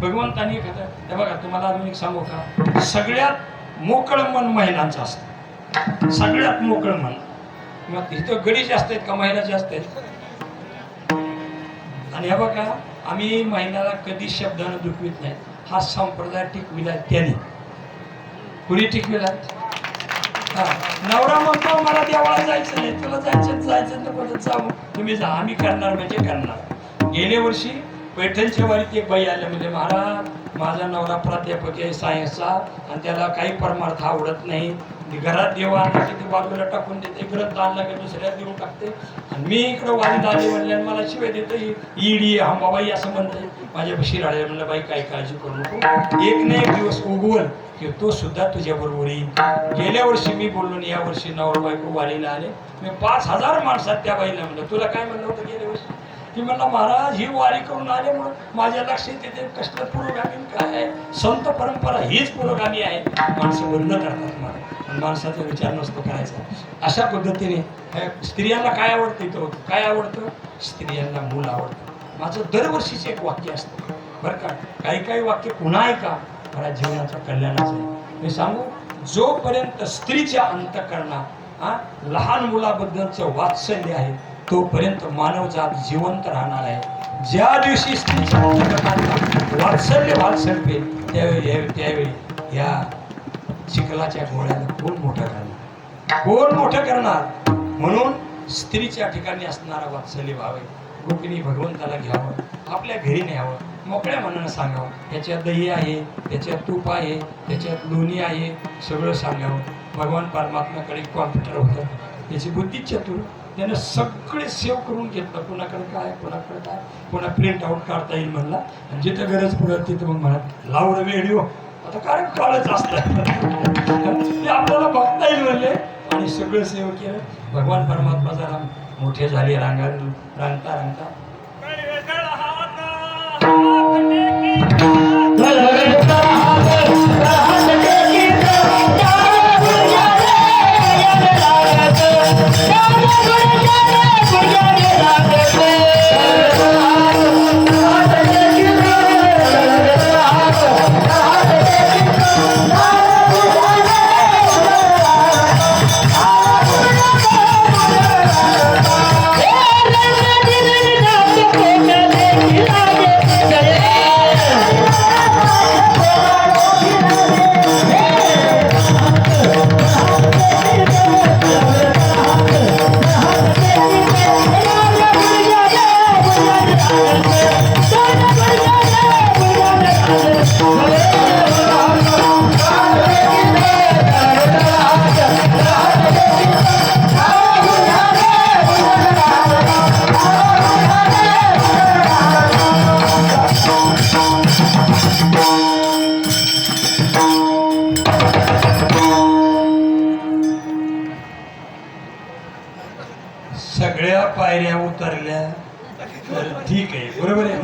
भगवंतानी एखादं हे बघा तुम्हाला अजून एक सांगू का? सगळ्यात मोकळं मन महिलांचं असतं. सगळ्यात मोकळं मन. मग इथं गडी जास्त आहेत का महिला जास्त आहेत? आणि हे बघा आम्ही महिलाला कधी शब्दानं दुखवित नाही. हा संप्रदाय टिकविला त्याने. कुणी टिकविला? नवरा म्हणतो मला देवाला जायचं नाही. तुला जायचं जायचं तर जाऊ. तुम्ही जा. आम्ही करणार म्हणजे करणार. गेल्या वर्षी पैठणच्या वारीत एक बाई आल्या म्हणजे महाराज माझा नवरा प्राध्यापक आहे सायन्सचा आणि त्याला काही परमार्थ आवडत नाही. घरात देव आणला की ते बाजूला टाकून देते ग्रंथ आणला की दुसऱ्या देऊन टाकते. आणि मी इकडं वारीत आले म्हणले आणि मला शिवाय देतो ईडी हा बाबाई असं म्हणते. माझ्यापाशी राहिले म्हणलं बाई काही काळजी करू नको. एक ना एक दिवस उगवल की तो सुद्धा तुझ्या बरोबर येईल. गेल्या वर्षी मी बोललो या वर्षी नवरा बायको वारीला आले. मी पाच हजार माणसात त्या बाईला म्हणलं तुला काय म्हणलं होतं गेल्या वर्षी? ती म्हणलं महाराज ही वारी करून आले म्हणून माझ्या लक्षात येते कसलं पुरोगामी काय आहे? संत परंपरा हीच पुरोगामी आहे. माणसं बंद करतात मला माणसाचा विचार नसतो करायचा. अशा पद्धतीने स्त्रियांना काय आवडतं इथं काय आवडतं? स्त्रियांना मूल आवडतं. माझं दरवर्षीचं एक वाक्य असतं. बरं का? काही काही वाक्य पुन्हा ऐका. मला जीवनाचं कल्याणाचं आहे. मी सांगू जोपर्यंत स्त्रीच्या अंतकरणात हा लहान मुलाबद्दलचं वात्सल्य आहे तोपर्यंत मानवजात जिवंत राहणार आहे. ज्या दिवशी स्त्रीच्या वात्सल्य वात्सल्य त्यावेळी त्यावेळी या चिखलाच्या गोळ्याला कोण मोठं करणार? कोण मोठं करणार? म्हणून स्त्रीच्या ठिकाणी असणारा वात्सल्य भाव आहे. गोपिनी भगवंताला घ्यावं आपल्या घरी न्यावं मोकळ्या मनानं सांगावं त्याच्यात दही आहे त्याच्यात तूप आहे त्याच्यात लोणी आहे सगळं सांगावं. भगवान परमात्माकडे कॉम्प्युटर होतं. त्याची बुद्धी चतुर त्यानं सगळे सेव्ह करून घेतलं. कोणाकडे काय कोणाकडे काय? कोणा प्रिंट आउट काढता येईल म्हणला. आणि जिथं गरज पडत तिथं मग म्हणत लाव व्हिडिओ आता कारण काळच असतं. ते आपल्याला बघता येईल म्हणले. आणि सगळं सेव केलं. भगवान परमात्मा जरा मोठे झाले रांगा रांगता रांगता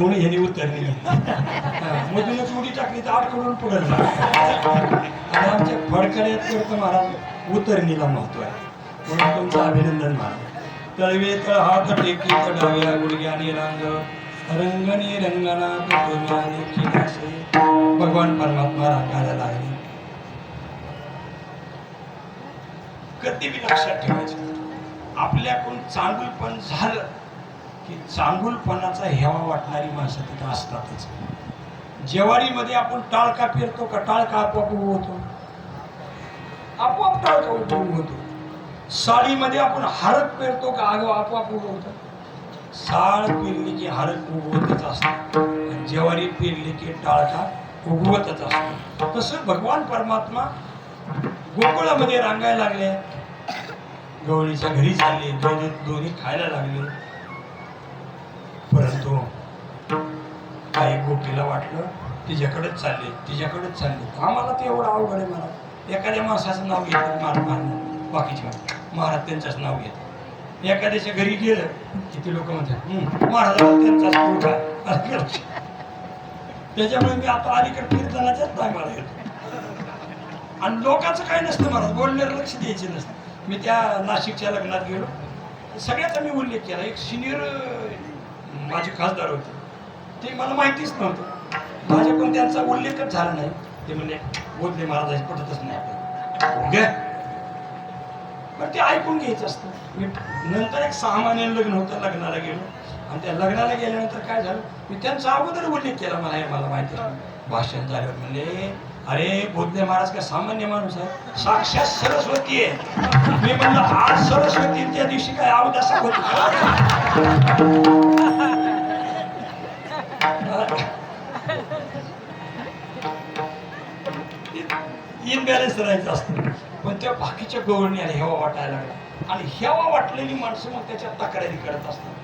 म्हणून ह्यानी उतरली. मधूनच उडी टाकली तर आठ करून पडल आणि आमच्या फडकड्यात तर महाराज उतरणीला महत्त्व आहे. म्हणून तुमचं अभिनंदन महाराज तळवे तळ हात टेकी तडाव्या गुडघ्याने रांग. रंगणी रंगनाथ डोंगराने खिलासे. भगवान परमात्मा रांगायला लागले. कधी बी लक्षात ठेवायचं. आपल्याकडून चांगुलपण झालं. की चांगुलपणाचा हेवा वाटणारी माणसं तिथं असतातच. जेवारीमध्ये आपण टाळका पेरतो का? टाळका आपोआप उगवतो आपोआप टाळका होतो. साडीमध्ये आपण हरक पेरतो का? आग आपोआप उगवतो साळ पेरली की हरक उगवतच असतो. जेवारी पेरली की टाळका उगवतच असतो. तसं भगवान परमात्मा गोकुळामध्ये रांगायला लागले. गवळीच्या घरी चालले. दोन्ही दोन्ही खायला लागले. परंतु काही गोपीला वाटलं तिच्याकडेच चालले तिच्याकडेच चालले. आम्हाला ते एवढं अवघड आहे मला? एखाद्या माणसाचं नाव घेतात मार मारणं बाकीचे महाराज त्यांचंच नाव घेतात. एखाद्याच्या घरी गेलं किती लोक म्हणतात महाराजाला त्यांचाच मोठा असं त्याच्यामुळे मी आता अलीकडे कीर्तनाच्याच टायमाला येतो. आणि लोकांचं काय नसतं महाराज बोलण्यावर लक्ष द्यायचे नसतं. मी त्या नाशिकच्या लग्नात गेलो. सगळ्याचा मी उल्लेख केला. एक सिनियर माझे खासदार होते. ते मला माहितीच नव्हतं. माझ्याकडून त्यांचा उल्लेखच झाला नाही. ते म्हणजे बोधले महाराज पटतच नाही आपल्याला. घे पण ते ऐकून घ्यायचं असतं. मी नंतर एक सहा महिन्याने लग्न होतं लग्नाला गेलो. आणि त्या लग्नाला गेल्यानंतर काय झालं? मी त्यांचा अगोदर उल्लेख केला मला हे मला माहिती भाषण झाल्यावर म्हणले अरे बोधले महाराज काय सामान्य माणूस आहे. साक्षात सरस्वती आहे. मी म्हणलं आज सरस्वती त्या दिवशी काय अवदासा होती इनबॅलन्स राहायचं असतं. पण त्या बाकीच्या गवळणी आणि हेवा वाटायला लागला आणि हेवा वाटलेली माणसं मग त्याच्या तक्रारी करत असतात?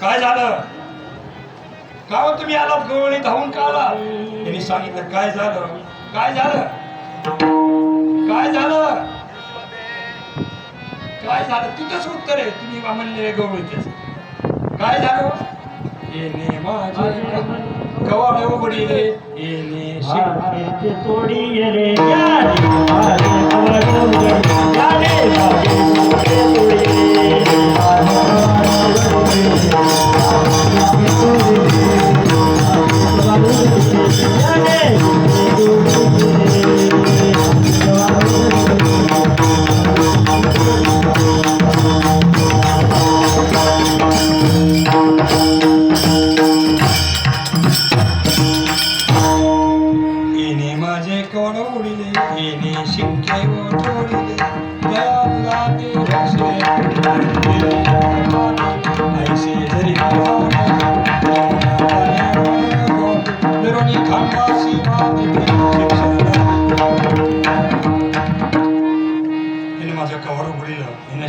काय झालं? का हो तुम्ही आलात गवळणी धावून का आला मी सांगितलं काय झालं? काय झालं? काय झालं? काय झालं? तिथंच उत्तर आहे. तुम्ही म्हणलेले गवळीतच काय झालं? येणे माझे कवाडे उघडीले. येणे शिव तोडी गेले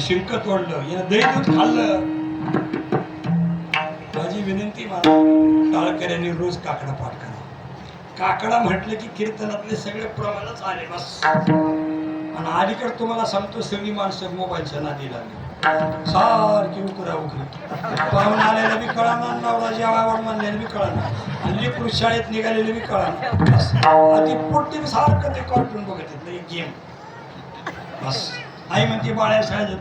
शिंक तोडलं यानं दही दूध खाल्लं. माझी विनंती मला टाळकऱ्यांनी रोज काकडा पाठ करा. काकडा म्हटलं की कीर्तनातले सगळे प्रमाणच आले बस. आणि अलीकडे तुम्हाला सांगतो सगळी माणसं मोबाईलच्या नादी लागली. सारखी उकरा उकरी पाहुणा आलेला बी कळाना नवरा जेवावर मानलेलं बी कळाना. आणि पुरुष शाळेत निघालेलं बी कळाना. बस. आधी पोटी सारखं ते कार्टून बघत गेम बस. आई म्हणते बाळ्या शाळेत